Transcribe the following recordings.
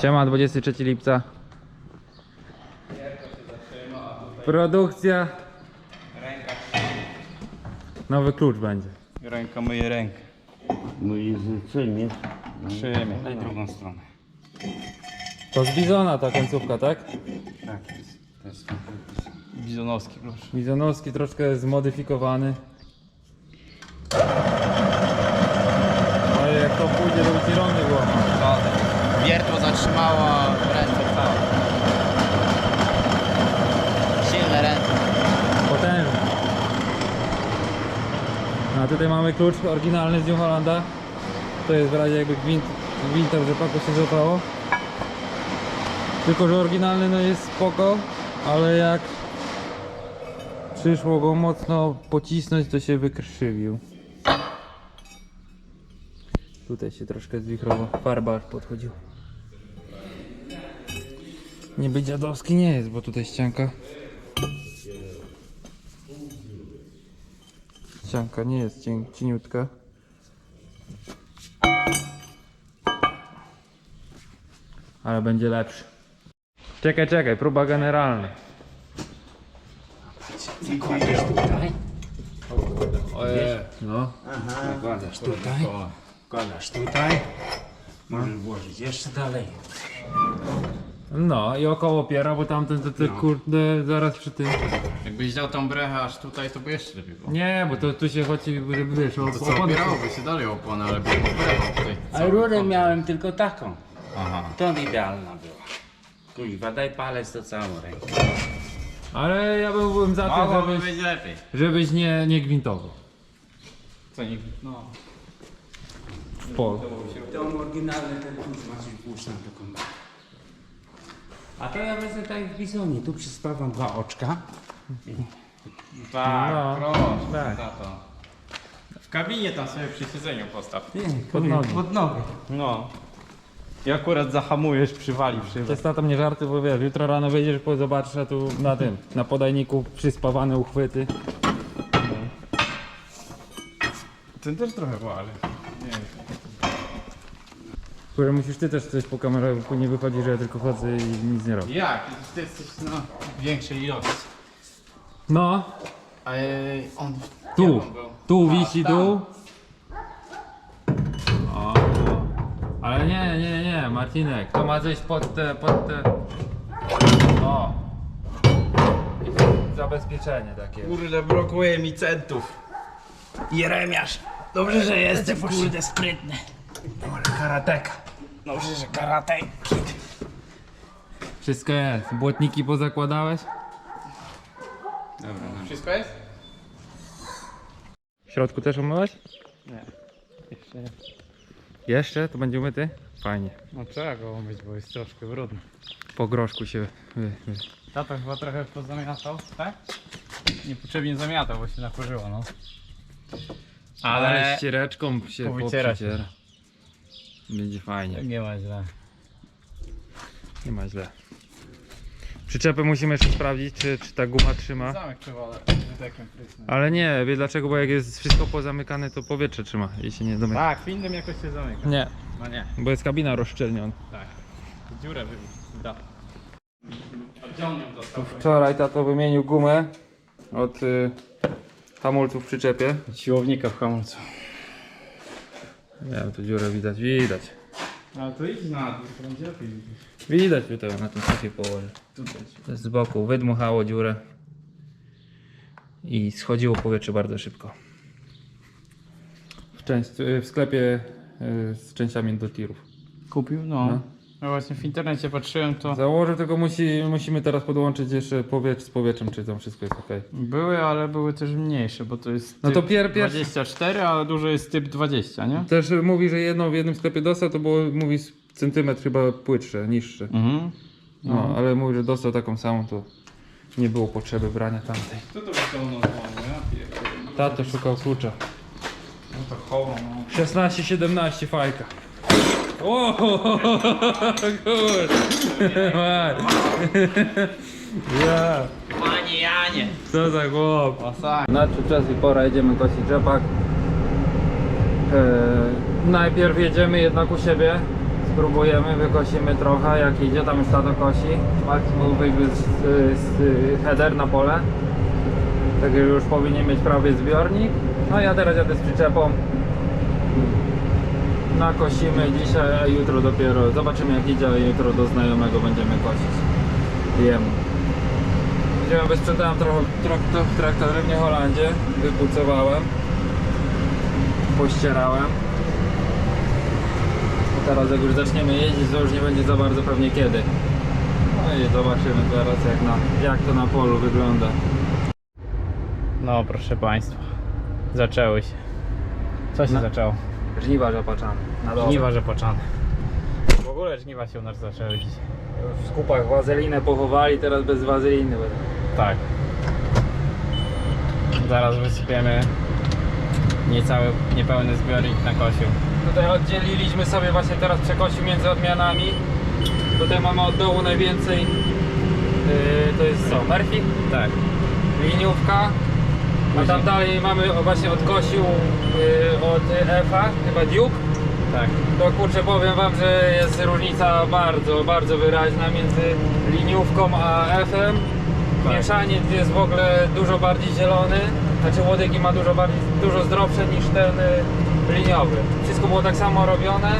Siema, 23 lipca. Produkcja. Nowy klucz będzie. Ręka myje rękę. Moje życzenie. Przyjemnie. Daj drugą stronę. To z Bizona ta końcówka, tak? Tak jest. To jest bizonowski klucz. Bizonowski troszkę zmodyfikowany. Ale jak to pójdzie, to ci rąk nie łamał. Zatrzymała ręce całe. Silne ręce. No, A tutaj mamy klucz oryginalny z New Hollanda. To jest w razie jakby gwint, gwintem rzepaku się złapało. Tylko, że oryginalny no jest spoko, ale jak przyszło go mocno pocisnąć, to się wykrzywił. Tutaj się troszkę zwichrowo, farba podchodził. Niby dziadowski nie jest, bo tutaj ścianka Ścianka nie jest cień, cieniutka. Ale będzie lepszy. Czekaj, czekaj, próba generalna. Zakładasz tutaj? Ojej, no. Zakładasz tutaj? Wkładasz tutaj? Możesz włożyć jeszcze dalej. No i około piera, bo tamten to, to kurde zaraz przy tym. Jakbyś dał tą brechę aż tutaj, to by jeszcze lepiej było. Nie, bo to tu się chodzi, żeby wiesz, o To co, opony- opierałoby się dalej opłonę, ale by było brechą tutaj. A rurę miałem tylko taką. Aha. To idealna była. Kuźwa, daj palec do całą rękę. Ale ja byłbym za tym, Mogłoby żebyś, być lepiej. żebyś nie, nie gwintował Co nie... No. w polu. To oryginalny ten klucz masz włóż na taką. A to ja wezmę tak jak w bizonie. Tu przyspawam dwa oczka. Tak, No, proszę, tak. tato. W kabinie tam sobie przy siedzeniu postaw. Pod nogi. Pod nogę. No. I akurat zahamujesz, przywali To przywali. jest na mnie żarty, bo wiesz, jutro rano wyjdziesz, po- zobaczysz, a tu na tym, na podajniku przyspawane uchwyty. Ten też trochę ale... Nie. Które musisz ty też coś po kamerze, bo nie wychodzi, że ja tylko chodzę i nic nie robię. Jak? Ty jesteś no, większej ilości. No, on... tu, Gdzie on był? tu A, wisi, tam. tu. O, ale nie, nie, nie, Marcinek, to ma coś pod te, pod te... O. I Zabezpieczenie takie. Kurde, brakuje mi centów. Jeremiasz. Dobrze, że jesteś, kurde, sprytny. Dobra, karateka. Dobrze, że karate. Wszystko jest, błotniki pozakładałeś? Wszystko jest? W środku też umyłeś? Nie. Jeszcze nie. Jeszcze? To będzie umyty? Fajnie. No trzeba go umyć, bo jest troszkę brudny. Po groszku się wy, wy. Tata chyba trochę pozamiatał, tak? Niepotrzebnie zamiatał, bo się nakurzyło, no. Ale ściereczką się powyciera się. Będzie fajnie. Nie ma źle. Nie ma źle. Przyczepę musimy jeszcze sprawdzić, czy, czy ta guma trzyma. Zamek przywalę, wydekiem. Ale nie, wie dlaczego, bo jak jest wszystko pozamykane, to powietrze trzyma i się nie domyka. Tak, windem jakoś się zamyka. Nie, No nie, bo jest kabina rozszczelniona. tak. Dziurę wybił. Da. Dostał? Wczoraj tato wymienił gumę od y, hamulców w przyczepie. Siłownika w hamulcu. Nie wiem, tu dziurę widać, widać. Ale to idź na dół, to będzie lepiej. Widać tutaj na tym szafie położę. Tutaj. Z boku wydmuchało dziurę i schodziło powietrze bardzo szybko. W, część, w sklepie y, z częściami do tirów. Kupił? No. No. No. właśnie w internecie patrzyłem, to Założę, tylko musi, musimy teraz podłączyć jeszcze powietrze z powietrzem, czy tam wszystko jest ok. były, ale były też mniejsze, bo to jest No to typ pier- pierwszy- 24, ale dużo jest typ 20, nie? Też mówi, że jedno w jednym sklepie dostał, to było, mówi, z centymetr chyba płytsze, niższe. Mhm. No, ale mówi, że dostał taką samą, to nie było potrzeby brania tamtej. Co to wyciągnął. Tato szukał klucza. No to chowa, no. 16-17 fajka. O, kurde. Ja, Panie Janie! co za chłop. Nadszedł czas i pora, jedziemy kosić rzepak. Eee, najpierw jedziemy jednak u siebie spróbujemy, wykosimy trochę, jak idzie, tam już tato kosi. Marcin mu wywiózł z, z header na pole. Także już powinien mieć prawie zbiornik. No ja teraz jadę z przyczepą. Nakosimy dzisiaj, a jutro dopiero zobaczymy jak idzie, a jutro do znajomego będziemy kosić. Jemu. Wziąłem, wysprzedałem trochę traktor, traktory w Nieholandzie, wypucowałem, pościerałem. A teraz jak już zaczniemy jeździć, to już nie będzie za bardzo pewnie kiedy. No i zobaczymy teraz jak, na, jak to na polu wygląda. No proszę Państwa, zaczęły się. Co się No. zaczęło? Żniwa zapaczane. Na dole. Żniwa rzepaczane. W ogóle żniwa się u nas zaczęły dzisiaj. W skupach wazelinę pochowali, teraz bez wazeliny będą. Tak. Zaraz wysypiemy niecały, niepełny zbiornik na kosiu. Tutaj oddzieliliśmy sobie właśnie teraz przekosił między odmianami. Tutaj mamy od dołu najwięcej. Yy, to jest co? Murphy? Tak. Liniówka. A tam dalej mamy o, właśnie od Kosiu yy, od Efa, chyba Duke. Tak. To kurczę powiem wam, że jest różnica bardzo, bardzo wyraźna między liniówką a F-em. Tak. Mieszaniec jest w ogóle dużo bardziej zielony, znaczy łodygi ma dużo bardziej, dużo zdrowsze niż ten y, liniowy. Wszystko było tak samo robione.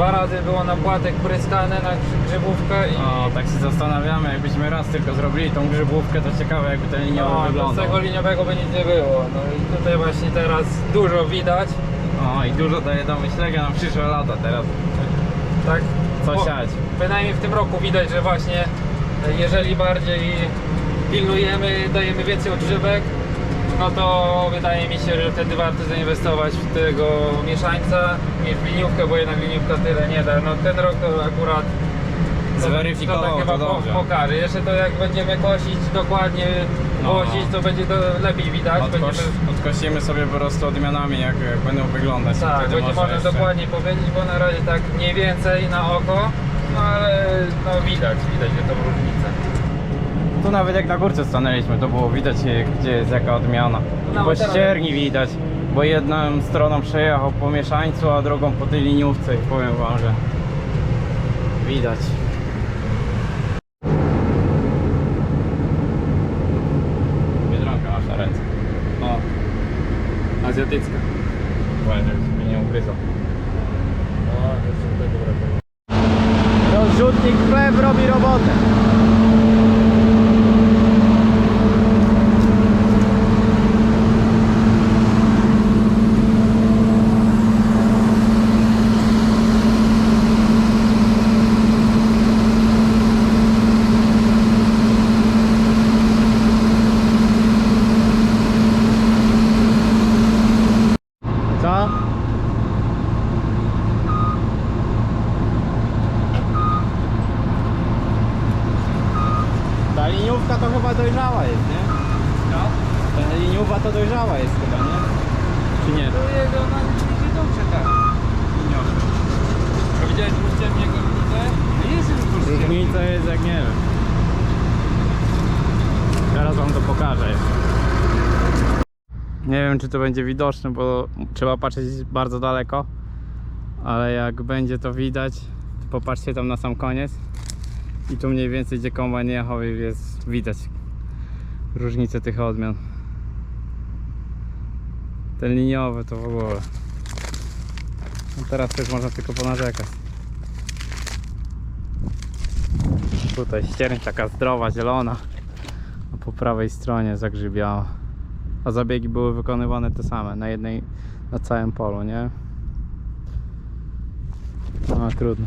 Dwa razy było na płatek pryskane na grzy- grzybówkę i O, tak się zastanawiamy, jakbyśmy raz tylko zrobili tą grzybówkę, to ciekawe jakby ten liniowy no, to z wyglądał. tego liniowego by nic nie było. No i tutaj właśnie teraz dużo widać. O, i dużo daje do myślenia na przyszłe lata teraz. Tak? Co Bo siać? Bynajmniej w tym roku widać, że właśnie e, jeżeli bardziej pilnujemy, dajemy więcej odżywek, no to wydaje mi się, że wtedy warto zainwestować w tego mieszańca niż w liniówkę, bo jednak liniówka tyle nie da. No ten rok to akurat to- Zweryfikował to, tak chyba to dobrze. pokaże. Jeszcze to jak będziemy kosić dokładnie, No. wozić, to będzie to lepiej widać. Odkoś, Będziemy, odkosimy sobie po prostu odmianami, jak, jak będą wyglądać. tak, będzie można można jeszcze- dokładnie powiedzieć, bo na razie tak mniej więcej na oko, no ale no widać, widać że to różnicę. Tu nawet jak na górce stanęliśmy, to było widać e, gdzie jest jaka odmiana. No, po ścierni widać, bo jedną stroną przejechał po mieszańcu, a drugą po tej liniówce i powiem wam, że widać. Biedronka masz na ręce. O, azjatycka. Uważaj, żeby ciebie nie ugryzał. O, jeszcze tego brakuje. Rozrzutnik chleb robi robotę. Co? Ta liniówka to chyba dojrzała jest, nie? No, Ta to dojrzała jest chyba, nie? Czy nie? to jego na liczbie dobrze tak. A widziałeś dwuściennie jego różnicę? Jest już Różnica jest jak nie wiem. Teraz wam to pokażę jeszcze. Nie wiem czy to będzie widoczne, bo trzeba patrzeć bardzo daleko. Ale jak będzie to widać, to popatrzcie tam na sam koniec. I tu mniej więcej gdzie kombajn jechał jest widać różnicę tych odmian. Ten liniowy to w ogóle. No teraz też można tylko ponarzekać. Tutaj ścierń taka zdrowa, zielona, a po prawej stronie zagrzybiała. A zabiegi były wykonywane te same, na jednej, na całym polu, nie? No trudno.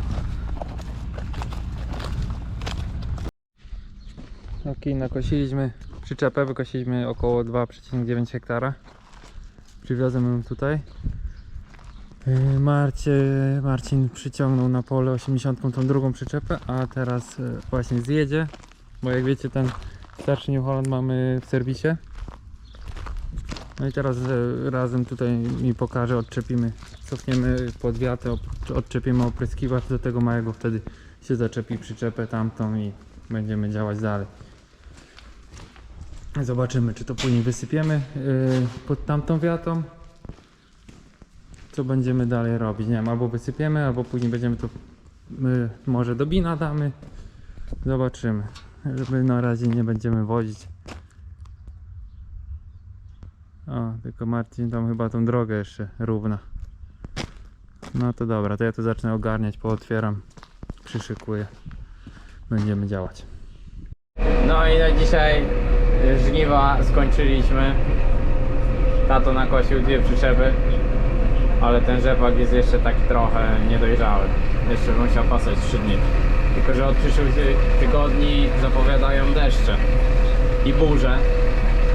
Ok, nakosiliśmy przyczepę, wykosiliśmy około 2,9 hektara. Przywiozłem ją tutaj. Yy, Marcie, Marcin przyciągnął na pole 80 tą drugą przyczepę, a teraz yy, właśnie zjedzie, bo jak wiecie ten starszy New Holland mamy w serwisie. No i teraz yy, razem tutaj mi pokaże, odczepimy, cofniemy pod wiatę, op- odczepimy opryskiwacz do tego małego, wtedy się zaczepi przyczepę tamtą i będziemy działać dalej. Zobaczymy, czy to później wysypiemy yy, pod tamtą wiatą. Co będziemy dalej robić? Nie wiem, albo wysypiemy, albo później będziemy to My może do Bina damy. Zobaczymy. Żeby na razie nie będziemy wozić. O, tylko Marcin tam chyba tą drogę jeszcze równa. No to dobra, to ja tu zacznę ogarniać, pootwieram, przyszykuję. Będziemy działać. No i na dzisiaj żniwa skończyliśmy. Tato nakosił dwie przyczepy, ale ten rzepak jest jeszcze taki trochę niedojrzały. Jeszcze bym musiał pasać 3 dni. Tylko, że od przyszłych ty- tygodni zapowiadają deszcze i burze.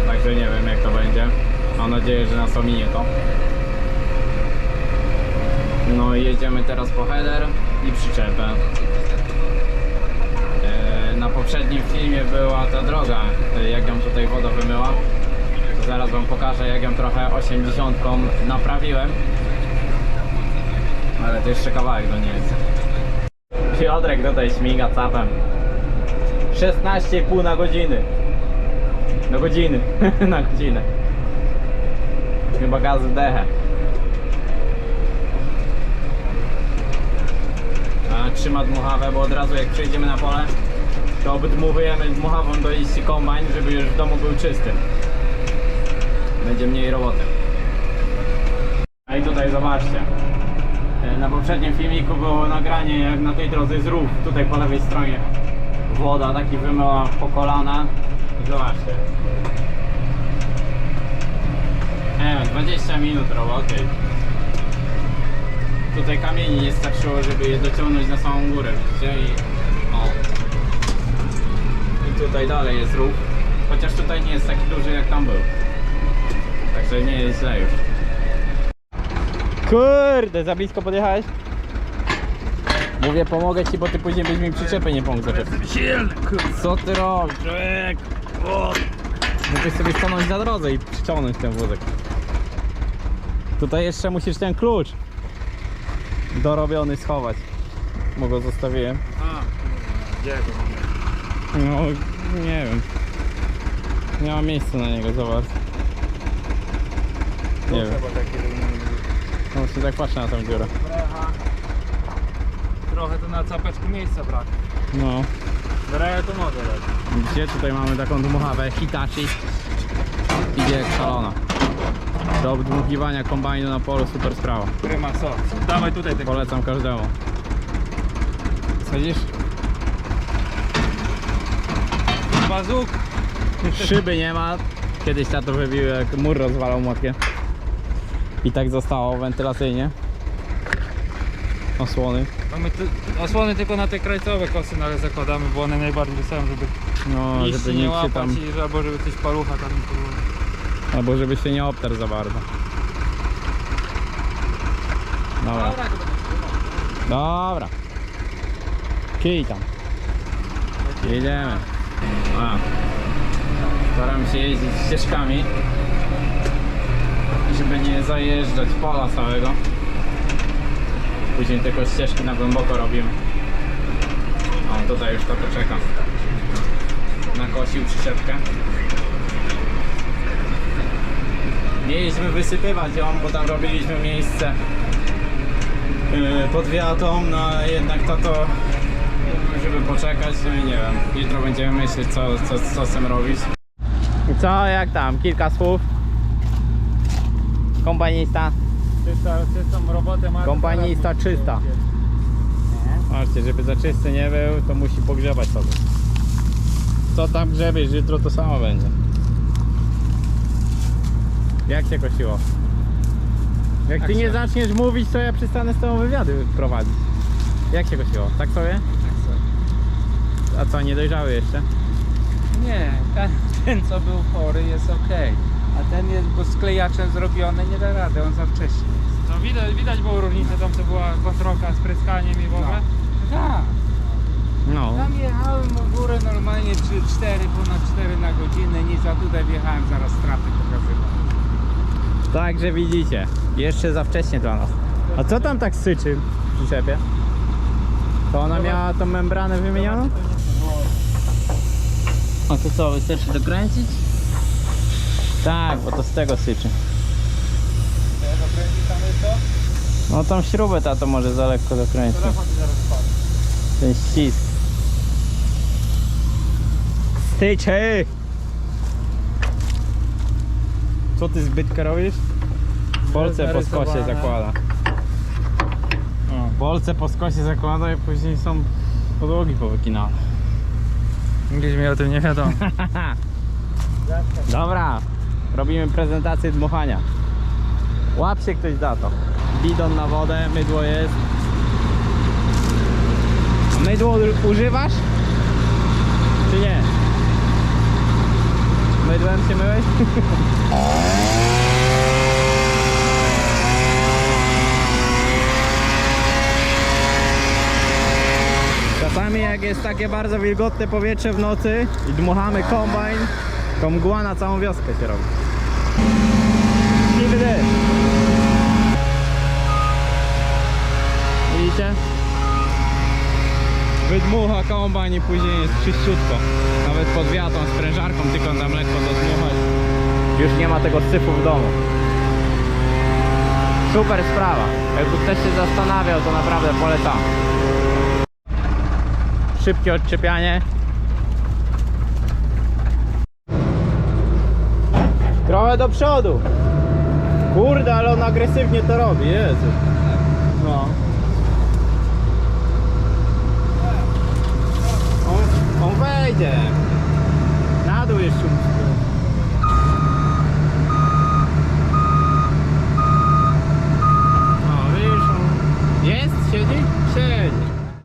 Także nie wiem jak to będzie. Mam nadzieję, że nas ominie to. No i jedziemy teraz po header i przyczepę. Na poprzednim filmie była ta droga, e, jak ją tutaj woda wymyła. To zaraz wam pokażę, jak ją trochę 80 naprawiłem. Ale to jeszcze kawałek do niej jest. Piotrek tutaj śmiga capem. 16,5 na godziny. Do godziny. na godzinę. Chyba gaz w dechę. Trzyma dmuchawę, bo od razu jak przejdziemy na pole, to obdmuchujemy dmuchawą do iści kombajn, żeby już w domu był czysty. Będzie mniej roboty. A i tutaj zobaczcie. E, Na poprzednim filmiku było nagranie jak na tej drodze z rów, tutaj po lewej stronie. Woda taki wymyła po kolana. Zobaczcie. Wiem, 20 minut roboty. Tutaj kamieni nie starczyło, żeby je dociągnąć na samą górę, widzicie? I tutaj dalej jest rów. Chociaż tutaj nie jest taki duży jak tam był. Także nie jest źle już. Kurde, za blisko podjechałeś? Mówię, pomogę ci, bo ty później byś mi przyczepy nie pomógł zaczepić. Co ty robisz, człowiek? O! Mógłbyś sobie stanąć na drodze i przyciągnąć ten wózek. Tutaj jeszcze musisz ten klucz dorobiony schować. Bo go zostawiłem. A, gdzie go No, nie wiem. Nie ma miejsca na niego, zobacz. Nie wiem. No właśnie tak patrzę na tą dziurę. Trochę to na capeczku miejsca brak. No. Breja to może dać. Gdzie tutaj mamy taką dmuchawę Hitachi. Idzie jak szalona. Do obdmuchiwania kombajnu na polu super sprawa. Pryma co? Dawaj tutaj tego. Polecam każdemu. Widzisz? Bazuk. Szyby nie ma. Kiedyś tato wybił jak mur rozwalał młotkiem. I tak zostało wentylacyjnie. Osłony. Mamy tu osłony tylko na te krajcowe kosy no, ale zakładamy, bo one najbardziej są, żeby No, liści żeby nie nikt się łapać tam... i albo żeby coś palucha tam nie. Albo żeby się nie obtarł za bardzo. Dobra. Dobra. Kij tam. Jedziemy. A. Staram się jeździć ścieżkami, żeby nie zajeżdżać pola całego. Później tylko ścieżki na głęboko robimy. O, tutaj już to poczeka. Nakosił przyczepkę. Mieliśmy wysypywać ją, bo tam robiliśmy miejsce yy, pod wiatą, no jednak to to, żeby poczekać, no i nie wiem, jutro będziemy myśleć co, co, co z tym robić. I co, jak tam? Kilka słów? Kompanista? Czysta, czystą robotę ma. Kompanista czysta. Patrzcie, żeby za czysty nie był, to musi pogrzebać sobie. Co tam grzebiesz, jutro to samo będzie. Jak się kosiło? Jak ty nie zaczniesz mówić, to ja przestanę z tobą wywiady prowadzić. Jak się kosiło? Tak sobie? A co, nie dojrzały jeszcze? Nie, ten, ten co był chory jest ok. A ten jest, bo sklejaczem zrobiony, nie da rady, on za wcześnie. No widać, widać było różnicę, tam to była kontrolka z pryskaniem i w ogóle. Tak, No. tam jechałem w górę normalnie 3, 4, ponad 4 na godzinę, nic, a tutaj wjechałem zaraz straty pokazywał. Także widzicie, jeszcze za wcześnie dla nas. A co tam tak syczy w przyczepie? To ona miała tą membranę wymienioną? A to co, wystarczy dokręcić? Tak, bo to z tego syczy. No tą śrubę ta to może za lekko dokręcić. Ten ścisk. Styczy! Co ty zbytkę robisz? Bolce po skosie zakłada. Bolce po skosie zakłada i później są podłogi powykinane. Nigdyś mi o tym nie wiadomo. Dobra, robimy prezentację dmuchania. Łap się ktoś za to. Bidon na wodę, mydło jest. Mydło używasz? Czy nie? Mydłem się myłeś? jak jest takie bardzo wilgotne powietrze w nocy i dmuchamy kombajn, to mgła na całą wioskę się robi. Nigdy. Widzicie? Wydmucha kombajn i później jest czyściutko. Nawet pod wiatą, sprężarką tylko tam lekko dodmuchać. Już nie ma tego syfu w domu. Super sprawa. Jakby ktoś się zastanawiał, to naprawdę polecam szybkie odczepianie. Trochę do przodu. Kurde, ale on agresywnie to robi, Jezu. No. On, on wejdzie. Na dół jeszcze No, widzisz, on... Jest? Siedzi? Siedzi.